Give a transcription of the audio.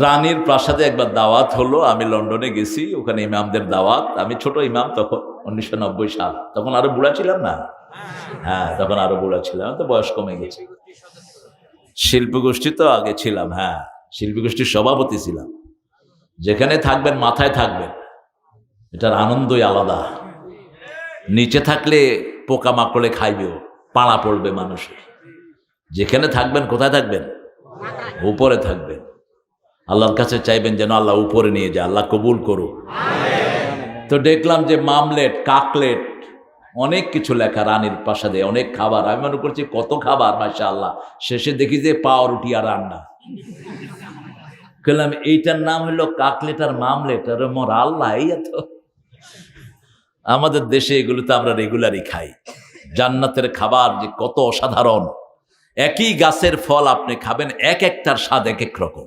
রানীর প্রাসাদে একবার দাওয়াত হলো, আমি লন্ডনে গেছি, ওখানে ইমামদের দাওয়াত। আমি ছোট ইমাম তখন, উনিশশো নব্বই সাল। তখন আরও বুড়া ছিলাম না? হ্যাঁ তখন আরও বুড়া ছিলাম, তো বয়স কমে গেছে। শিল্পী গোষ্ঠী তো আগে ছিলাম হ্যাঁ শিল্পী গোষ্ঠীর সভাপতি ছিলাম। যেখানে থাকবেন, মাথায় থাকবেন। এটার আনন্দই আলাদা। নিচে থাকলে পোকামাকড়ে খাইবেও পাড়া পড়বে মানুষের। যেখানে থাকবেন, কোথায় থাকবেন? উপরে থাকবেন। আল্লাহর কাছে চাইবেন যেন আল্লাহ উপরে নিয়ে যায়, আল্লাহ কবুল করুক। তো দেখলাম যে মামলেট, কাকলেট, অনেক কিছু লেখা রানীর প্রাসাদে, অনেক খাবার। আমি মনে করছি কত খাবার মাসা আল্লাহ শেষে দেখি যে পাওয়া রুটি আর রান্না বললাম এইটার নাম হলো কাকলেট আর মামলেট। আর মোর আল্লাহ, এই এত। আমাদের দেশে এগুলো তো আমরা রেগুলারই খাই। জান্নাতের খাবার যে কত অসাধারণ। একই গাছের ফল আপনি খাবেন, এক একটার স্বাদ এক এক রকম।